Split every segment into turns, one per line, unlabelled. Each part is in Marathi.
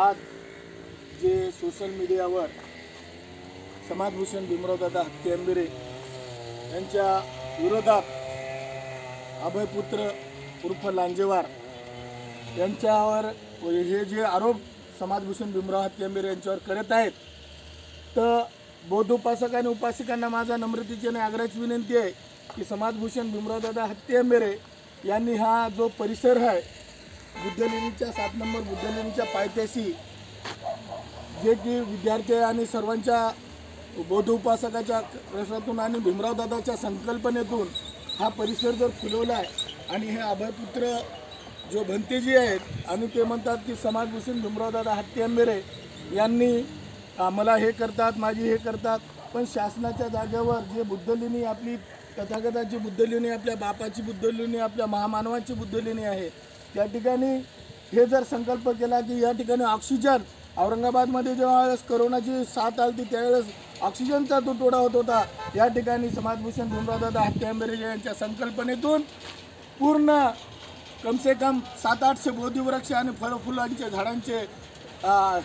आज जे सोशल मीडियावर समाजभूषण भीमरावदादा हत्ती यांच्या विरोधात अभयपुत्र उर्फ लांजेवार यांच्यावर म्हणजे हे जे आरोप समाजभूषण भीमराव हत्ती यांच्यावर करत आहेत तर बौद्ध उपासक आणि उपासिकांना माझा नम्रतेची आणि आग्रहाची विनंती आहे की समाजभूषण भीमरावदादा हत्ती यांनी हा जो परिसर आहे बुद्धलेणीच्या सात नंबर बुद्धलेणीच्या पायथ्याशी जे की विद्यार्थी आणि सर्वांच्या बौद्ध उपासकाच्या प्रश्नातून आणि भीमरावदादाच्या संकल्पनेतून हा परिसर जर फुलवला आहे आणि हे अभयपुत्र जो भंतेजी आहेत आणि ते म्हणतात की समाजभूषण भीमरावदादा हत्ती आंबेरे यांनी मला हे करतात माझी हे करतात. पण शासनाच्या जागेवर जे बुद्धलेणी आपली तथागताची बुद्धलेणी आपल्या बापाची बुद्धलेणी आपल्या महामानवाची बुद्धलेणी आहे त्या ठिकाणी हे जर संकल्प केला की या ठिकाणी ऑक्सिजन औरंगाबादमध्ये जेव्हा वेळेस करोनाची साथ आली त्यावेळेस ऑक्सिजनचा तुटवडा होत होता या ठिकाणी समाजभूषण भीमरावदादा हत्ती आंबेरे यांच्या संकल्पनेतून पूर्ण कमसे कम सात आठशे बोधिवृक्ष आणि फळ फुलांचे झाडांचे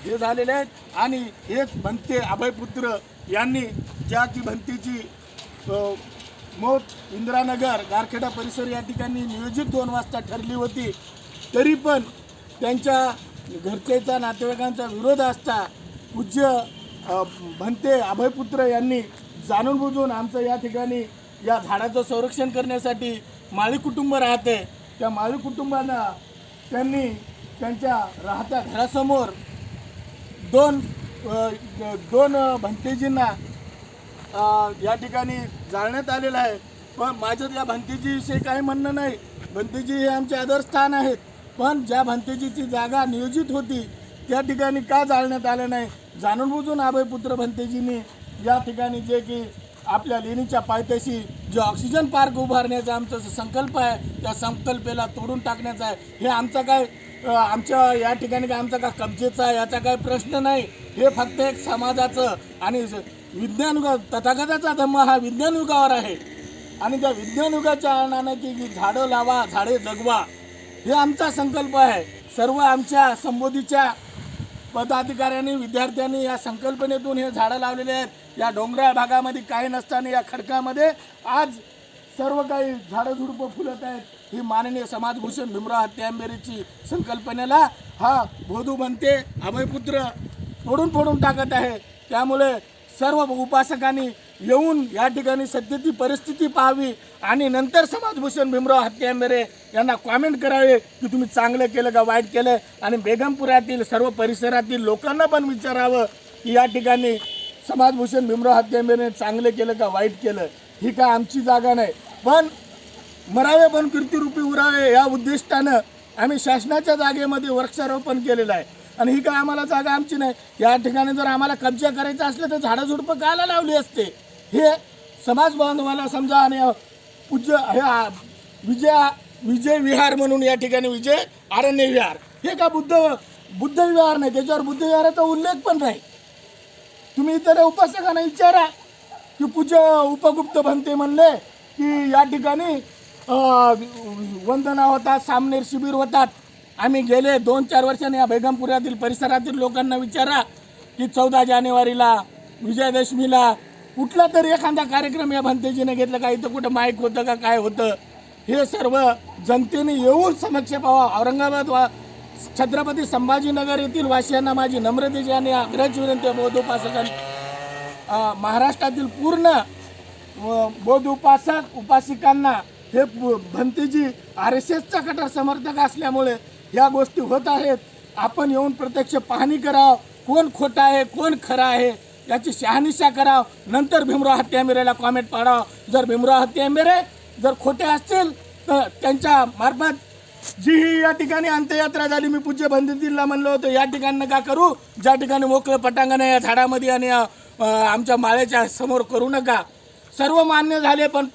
हे झालेले आहेत. आणि हेच भंते अभयपुत्र यांनी ज्या की भंतीची अ, इंदिरानगर गारखेडा परिसर या ठिकाणी नियोजित दोन वाजता ठरली होती. तरी पण त्यांच्या घरचेचा नातेवाईकांचा विरोध असता पूज्य भंते अभयपुत्र यांनी जाणून बुजून आमचं या ठिकाणी या झाडाचं संरक्षण करण्यासाठी माळी कुटुंब राहते. त्या माळी कुटुंबांना त्यांनी त्यांच्या राहत्या घरासमोर दोन दोन भंतेजींना या ठिकाणी जाळण्यात आलेलं आहे. पण माझं या भंतेजीविषयी काही म्हणणं नाही. भंतेजी हे आमचे आदरस्थान आहेत. पण ज्या भंतेजीची जागा नियोजित होती त्या ठिकाणी का जाळण्यात आलं नाही? जाणून बुजून अभयपुत्र भंतेजींनी या ठिकाणी जे की आपल्या लेणीच्या पायथ्याशी जे ऑक्सिजन पार्क उभारण्याचा आमचा संकल्प आहे त्या संकल्पेला तोडून टाकण्याचा आहे. हे आमचा काय आमच्या या ठिकाणी काय आमचा का कब्जेचा याचा काही प्रश्न नाही. हे फक्त एक समाजाचं आणि स- विज्ञान तथागताचा धम्म हा विज्ञान युगावर आहे. आणि त्या विज्ञान युगाच्या आणानं की झाडं लावा झाडे जगवा हे आमचा संकल्प आहे. सर्व आमच्या संबोधीच्या पदाधिकाऱ्यांनी विद्यार्थ्यांनी या संकल्पनेतून हे झाडं लावलेले आहेत. या डोंगराळ भागामध्ये काही नसताना या खडकामध्ये आज सर्व काही झाडं झुडपं फुलत आहेत. ही माननीय समाजभूषण भीमराव हत्यांबेरीची संकल्पनेला हा बोधू बनते अभयपुत्र फोडून फोडून टाकत आहे. त्यामुळे सर्व उपासकांनी येऊन या ठिकाणी सध्याची परिस्थिती पाहावी आणि नंतर समाजभूषण भीमराव हत्यांबेरे यांना कॉमेंट करावे की तुम्ही चांगलं केलं का वाईट केलं? आणि बेगमपुरातील सर्व परिसरातील लोकांना पण विचारावं की या ठिकाणी समाजभूषण भीमराव हत्यांबेरे चांगलं केलं का वाईट केलं? ही काय आमची जागा नाही. पण मरावे पण कीर्तिरूपी उरावे या उद्दिष्टानं आम्ही शासनाच्या जागेमध्ये वृक्षारोपण केलेलं आहे. आणि ही काय आम्हाला जागा आमची नाही. या ठिकाणी जर आम्हाला कब्जा करायचा असलं तर झाडं झुडपं लावली असते. हे समाज बांधवाला समजा आणि पूज्य हे विजया विजय विजय विहार म्हणून या ठिकाणी विजय आरण्य विहार. हे का बुद्ध बुद्ध विहार नाही. त्याच्यावर बुद्ध विहाराचा उल्लेख पण नाही. तुम्ही इतर उपासकांना विचारा. की पूज्य उपगुप्त भंते म्हणले की या ठिकाणी वंदना होतात सामनेर शिबिर होतात. आम्ही गेले दोन चार वर्षांनी या बेगमपुरातील परिसरातील लोकांना विचारा की चौदा जानेवारीला विजयादशमीला कुठला तरी एखादा कार्यक्रम या भंतेजीने घेतला का? इथं कुठं माईक होतं का? काय होतं? हे सर्व जनतेने येऊन समक्ष पावा. औरंगाबाद वा छत्रपती संभाजीनगर येथील वासियांना माझी नम्रतेची आणि आग्रहाची विनंती आहे. बौद्ध महाराष्ट्रातील पूर्ण बौद्ध उपासक उपासिकांना हे भंतेजी आर एस एसचा कटर समर्थक असल्यामुळे ह्या गोष्टी होत आहेत. आपण येऊन प्रत्यक्ष पाहणी करावं. कोण खोटं आहे कोण खरं आहे याची शहानिशा करावं. नंतर भीमराव हत्यामेरेला कॉमेंट पाडावं. जर भीमराव हत्यामेरे जर खोटे असतील तर त्यांच्या मार्फत जी ही या ठिकाणी अंत्ययात्रा झाली मी पूज्य बंदितीला म्हणलं होतं या ठिकाणी नका करू. ज्या ठिकाणी मोकळं पटांगण आहे या झाडामध्ये आणि आमच्या माळ्याच्या समोर करू नका. सर्व मान्य झाले पण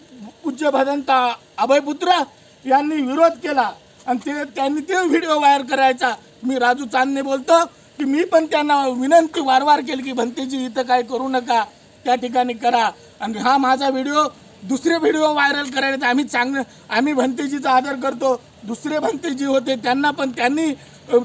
पूज्य भदंता अभयपुत्र यांनी विरोध केला. आणि ते त्यांनी ते व्हिडिओ वायर करायचा. मी राजू चांदने बोलतो की मी पण त्यांना विनंती वारंवार केली की भंतेजी इथं काय करू नका. त्या ठिकाणी करा. आणि हा माझा व्हिडिओ दुसरे व्हिडिओ व्हायरल करायला आम्ही चांगलं आम्ही भंतेजीचा आदर करतो. दुसरे भंतेजी होते त्यांना पण त्यांनी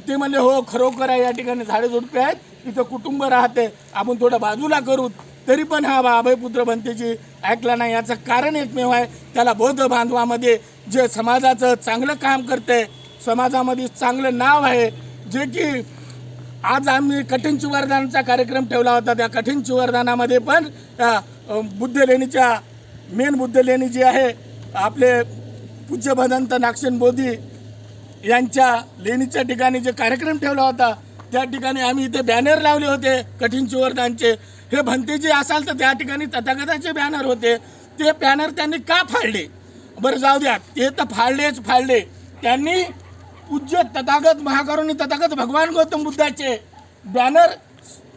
ते म्हणले हो खरोखर आहे या ठिकाणी झाडे झुडपे आहेत. इथं कुटुंब राहते. आपण थोडं बाजूला करू. तरी पण हा अभयपुत्र भंतेजी ऐकला नाही. याचं कारण एकमेव आहे त्याला बौद्ध बांधवामध्ये जे समाजाचं चांगलं काम करते समाजामध्ये चांगलं नाव आहे जे की आज आम्ही कठीण चिवरदानाचा कार्यक्रम ठेवला होता त्या कठीण चिवरदानामध्ये पण बुद्ध लेणीच्या मेन बुद्ध लेणी जी आहे आपले पूज्य भदंत नागसेन बोधी यांच्या लेणीच्या ठिकाणी जे कार्यक्रम ठेवला होता त्या ठिकाणी आम्ही इथे बॅनर लावले होते कठीण चिवरदानचे. हे भंतेजी असाल तर त्या ठिकाणी तथागताचे बॅनर होते. ते बॅनर त्यांनी का फाडले? बरं जाऊ द्या. ते तर फाडलेच फाडले त्यांनी पूज्य तथागत महाकरुणी तथागत भगवान गौतम बुद्धाचे बॅनर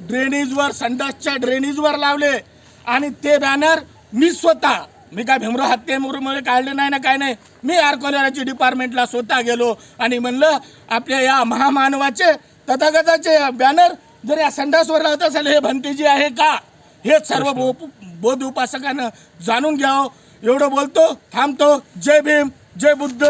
ड्रेनेजवर संडासच्या ड्रेनेजवर लावले. आणि ते बॅनर मी स्वतः मी काय भीमराव हत्येमुळे काढले नाही ना काय नाही. मी आर्कोलॉजी डिपार्टमेंटला स्वतः गेलो आणि म्हणलं आपल्या या महामानवाचे तथागताचे बॅनर जर या संडासवर लावत असेल हे भंतेजी आहे का? हे सर्व बो- बौद्ध उपासकांना जाणून घ्यावं. एवढं बोलतो थांबतो. जय भीम जय बुद्ध.